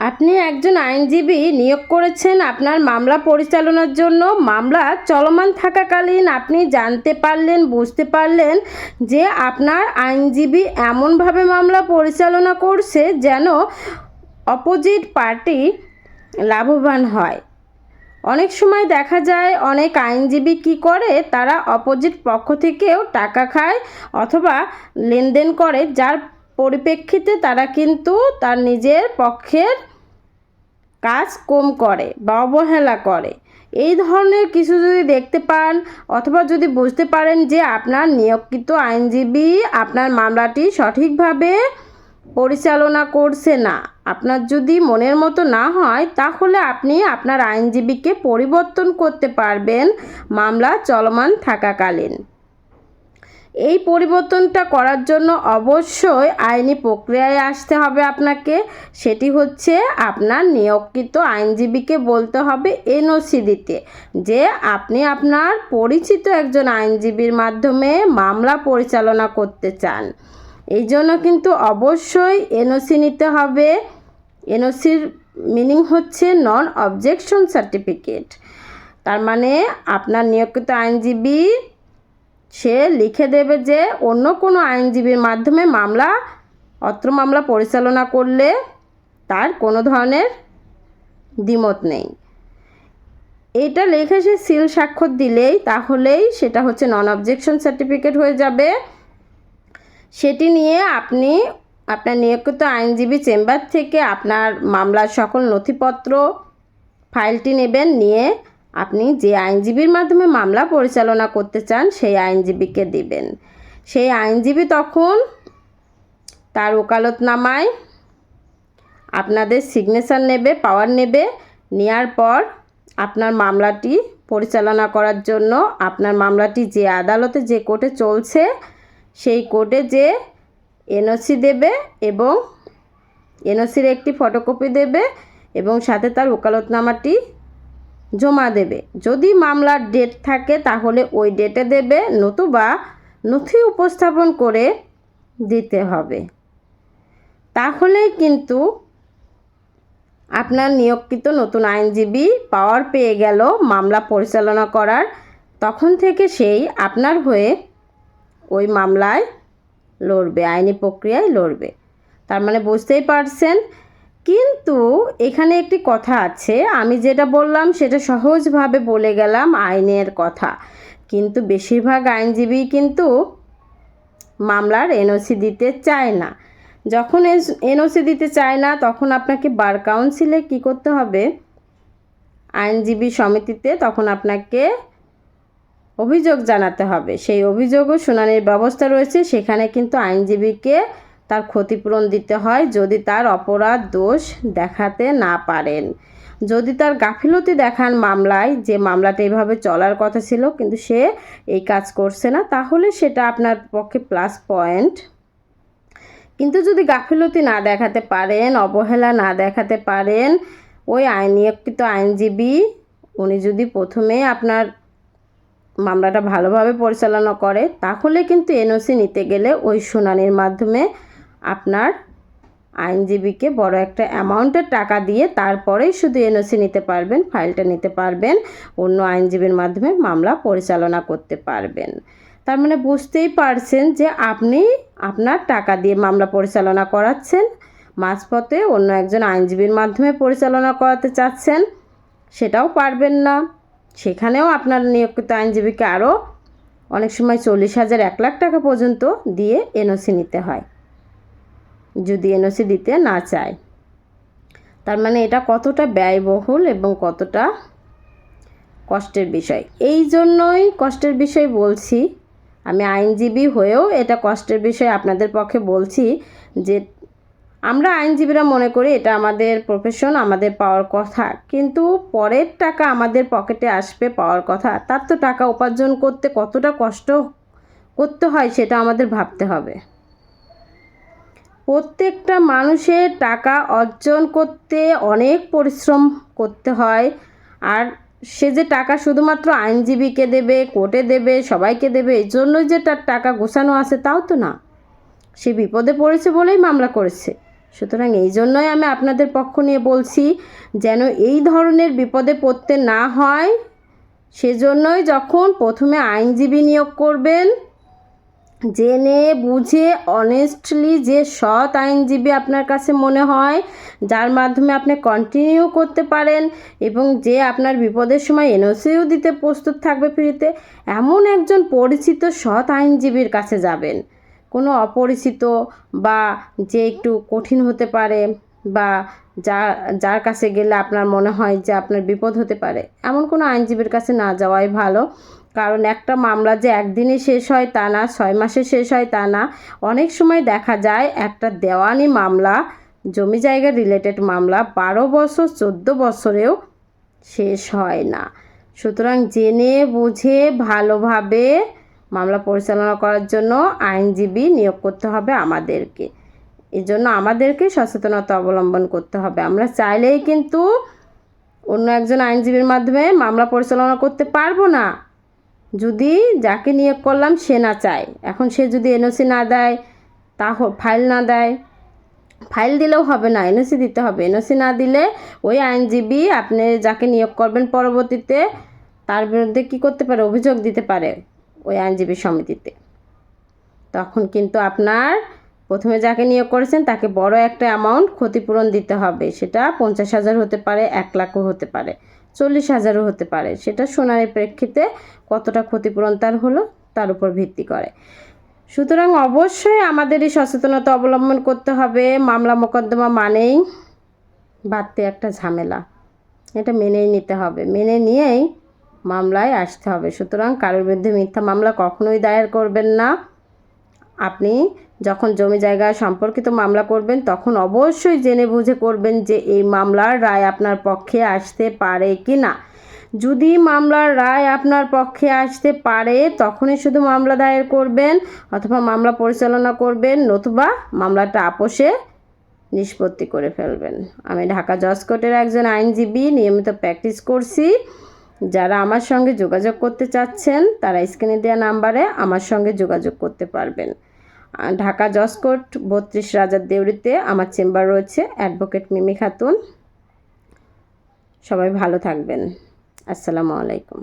আপনি একজন আইনজীবী নিয়োগ করেছেন, আপনার মামলা পরিচালনার জন্য। মামলা চলমান থাকাকালীন আপনি জানতে পারলেন, বুঝতে পারলেন যে আপনার আইনজীবী এমনভাবে মামলা পরিচালনা করছে যেন অপোজিট পার্টি লাভবান হয়। অনেক সময় দেখা যায়, অনেক আইনজীবী কি করে? তারা অপোজিট পক্ষ থেকেও টাকা খায় অথবা লেনদেন করে, যার পরিপ্রেক্ষিতে তারা কিন্তু তার নিজের পক্ষের কাজ কম করে বা অবহেলা করে। এই ধরনের কিছু যদি দেখতে পান অথবা যদি বুঝতে পারেন যে আপনার নিয়োগকৃত আইনজীবী আপনার মামলাটি সঠিকভাবে পরিচালনা করছে না, আপনার যদি মনের মতো না হয়, তাহলে আপনি আপনার আইনজীবীকে পরিবর্তন করতে পারবেন। মামলা চলমান থাকাকালীন। এই পরিবর্তনটা করার জন্য অবশ্যই আইনি প্রক্রিয়ায় আসতে হবে আপনাকে। সেটি হচ্ছে আপনার নিয়োগকৃত আইনজীবীকে বলতে হবে এনওসি দিতে, যে আপনি আপনার পরিচিত একজন আইনজীবীর মাধ্যমে মামলা পরিচালনা করতে চান। এই জন্য কিন্তু অবশ্যই এনওসি নিতে হবে। এনওসির মিনিং হচ্ছে নন অবজেকশন সার্টিফিকেট তার মানে আপনার নিয়োগকৃত আইনজীবী সে লিখে দেবে যে অন্য কোনো আইনজীবীর মাধ্যমে মামলা, অত্র মামলা পরিচালনা করলে তার কোনো ধরনের দ্বিমত নেই। এটা লেখে সে সিল স্বাক্ষর দিলেই তাহলেই সেটা হচ্ছে নন অবজেকশন সার্টিফিকেট হয়ে যাবে। সেটি নিয়ে আপনি আপনার নিয়োগিত আইনজীবী চেম্বার থেকে আপনার মামলার সকল নথিপত্র, ফাইলটি নেবেন, নিয়ে আপনি যে আইনজীবীর মাধ্যমে মামলা পরিচালনা করতে চান, সেই আইনজীবীকে দিবেন। সেই আইনজীবী তখন তার ওকালতনামায় আপনাদের সিগনেচার নেবে পাওয়ার নেবে নেওয়ার পর আপনার মামলাটি পরিচালনা করার জন্য আপনার মামলাটি যে আদালতে যে কোর্টে চলছে, সেই কোর্টে যে এনওসি দেবে এবং এনওসির একটি ফটোকপি দেবে এবং সাথে তার ওকালতনামাটি জমা দেবে। যদি মামলার ডেট থাকে তাহলে ওই ডেটে দেবে, নতুবা নথি উপস্থাপন করে দিতে হবে। তাহলে কিন্তু আপনার নিয়োগকৃত নতুন আইনজীবী পাওয়ার পেয়ে গেল মামলা পরিচালনা করার। তখন থেকে সেই আপনার হয়ে ওই মামলায় লড়বে, আইনি প্রক্রিয়ায় লড়বে। তার মানে বুঝতেই পারছেন কিন্তু এখানে একটি কথা আছে। আমি যেটা বললাম সেটা সহজভাবে বলে গেলাম আইনের কথা। কিন্তু বেশিরভাগ আইনজীবী কিন্তু মামলার এনওসি দিতে চায় না। যখন এনওসি দিতে চায় না, তখন আপনাকে বার কাউন্সিলে কি করতে হবে? আইনজীবী সমিতিতে তখন আপনাকে অভিযোগ জানাতে হবে। সেই অভিযোগও শুনানির ব্যবস্থা রয়েছে। সেখানে কিন্তু আইনজীবীকে তার ক্ষতিপূরণ দিতে হয় যদি তার অপরাধ দোষ দেখাতে না পারেন। যদি তার গাফিলতি দেখান মামলায়, যে মামলাটা এইভাবে চলার কথা ছিল কিন্তু সে এই কাজ করছে না, তাহলে সেটা আপনার পক্ষে প্লাস পয়েন্ট কিন্তু যদি গাফিলতি না দেখাতে পারেন, অবহেলা না দেখাতে পারেন, ওই আইন নিয়োগকৃত আইনজীবী, উনি যদি প্রথমে আপনার মামলাটা ভালোভাবে পরিচালনা করে, তাহলে কিন্তু এনওসি নিতে গেলে ওই শুনানির মাধ্যমে আপনার আইনজীবীকে বড় একটা অ্যামাউন্টের টাকা দিয়ে তারপরেই শুধু এনওসি নিতে পারবেন, ফাইলটা নিতে পারবেন, অন্য আইনজীবীর মাধ্যমে মামলা পরিচালনা করতে পারবেন। তার মানে বুঝতেই পারছেন যে আপনি আপনার টাকা দিয়ে মামলা পরিচালনা করাচ্ছেন, মাঝপথে অন্য একজন আইনজীবীর মাধ্যমে পরিচালনা করাতে চাচ্ছেন, সেটাও পারবেন না। সেখানেও আপনার নিয়োগিত আইনজীবীকে আরও অনেক সময় চল্লিশ হাজার, এক লাখ টাকা পর্যন্ত দিয়ে এনওসি নিতে হয়। যদি এনওসি দিতে না চায়। তার মানে এটা কতটা ব্যয়বহুল এবং কতটা কষ্টের বিষয়। এই জন্যই কষ্টের বিষয় বলছি, আমি আইনজীবী হয়েও এটা কষ্টের বিষয় আপনাদের পক্ষে বলছি যে আমরা আইনজীবীরা মনে করি এটা আমাদের প্রফেশন আমাদের পাওয়ার কথা, কিন্তু পরের টাকা আমাদের পকেটে আসবে পাওয়ার কথা, তার তো টাকা উপার্জন করতে কতটা কষ্ট করতে হয় সেটা আমাদের ভাবতে হবে। প্রত্যেকটা মানুষের টাকা অর্জন করতে অনেক পরিশ্রম করতে হয়। আর সে যে টাকা শুধুমাত্র আইনজীবীকে দেবে, কোর্টে দেবে, সবাইকে দেবে এই জন্যই যে তার টাকা গোছানো আছে তাও তো না। সে বিপদে পড়েছে বলেই মামলা করেছে। সুতরাং এই জন্যই আমি আপনাদের পক্ষ নিয়ে বলছি, যেন এই ধরনের বিপদে পড়তে না হয়। সেজন্যই যখন প্রথমে আইনজীবী নিয়োগ করবেন জেনে বুঝে অনেস্টলি যে সৎ আইনজীবী আপনার কাছে মনে হয়, যার মাধ্যমে আপনি কন্টিনিউ করতে পারেন এবং যে আপনার বিপদের সময় এনওসিও দিতে প্রস্তুত থাকবে ফ্রিতে, এমন একজন পরিচিত সৎ আইনজীবীর কাছে যাবেন। কোনো অপরিচিত বা যে একটু কঠিন হতে পারে বা যা, যার কাছে গেলে আপনার মনে হয় যে আপনার বিপদ হতে পারে, এমন কোনো আইনজীবীর কাছে না যাওয়াই ভালো। কারণ একটা মামলা যে একদিনে শেষ হয় তা না, ছয় মাসে শেষ হয় তা না। অনেক সময় দেখা যায় একটা দেওয়ানি মামলা, জমি জায়গা রিলেটেড মামলা বারো বছর, চোদ্দ বছরেও শেষ হয় না। সুতরাং জেনে বুঝে ভালোভাবে মামলা পরিচালনা করার জন্য আইনজীবী নিয়োগ করতে হবে আমাদেরকে। এই জন্য আমাদেরকে সচেতনতা অবলম্বন করতে হবে। আমরা চাইলেই কিন্তু অন্য একজন আইনজীবীর মাধ্যমে মামলা পরিচালনা করতে পারব না। যদি যাকে নিয়োগ করলাম সে না চায়, এখন সে যদি এনওসি না দেয়, তা ফাইল না দেয়, ফাইল দিলেও হবে না এনওসি দিতে হবে। এনওসি না দিলে ওই আইনজীবী আপনি যাকে নিয়োগ করবেন পরবর্তীতে, তার বিরুদ্ধে কি করতে পারে? অভিযোগ দিতে পারে ওই আইনজীবী সমিতিতে। তখন কিন্তু আপনার প্রথমে যাকে নিয়োগ করেছেন, তাকে বড় একটা অ্যামাউন্ট ক্ষতিপূরণ দিতে হবে। সেটা পঞ্চাশ হাজার হতে পারে, এক লাখও হতে পারে। চল্লিশ হাজারও হতে পারে। সেটা সোনারের প্রেক্ষিতে কতটা ক্ষতিপূরণ তার হলো, তার উপর ভিত্তি করে। সুতরাং অবশ্যই আমাদের এই সচেতনতা অবলম্বন করতে হবে। মামলা মোকদ্দমা মানেই বাড়তে একটা ঝামেলা। এটা মেনেই নিতে হবে। মেনে নিয়েই মামলায় আসতে হবে। সুতরাং কারোর বিরুদ্ধে মিথ্যা মামলা কখনোই দায়ের করবেন না। আপনি যখন জমি জায়গা সম্পর্কিত মামলা করবেন, তখন অবশ্যই জেনে বুঝে করবেন যে এই মামলার রায় আপনার পক্ষে আসতে পারে কি না। যদি মামলার রায় আপনার পক্ষে আসতে পারে, তখনই শুধু মামলা দায়ের করবেন অথবা মামলা পরিচালনা করবেন, নতুবা মামলাটা আপোষে নিষ্পত্তি করে ফেলবেন। আমি ঢাকা জজ কোর্টের একজন আইনজীবী, নিয়মিত প্র্যাকটিস করছি। যারা আমার সঙ্গে যোগাযোগ করতে চাচ্ছেন, তারা স্ক্রিনে দেওয়া নাম্বারে আমার সঙ্গে যোগাযোগ করতে পারবেন। ঢাকা জসকোট বত্রিশ রাজার দেউরিতে আমার চেম্বার রয়েছে, অ্যাডভোকেট মিমি খাতুন। সবাই ভালো থাকবেন। আসসালামু আলাইকুম।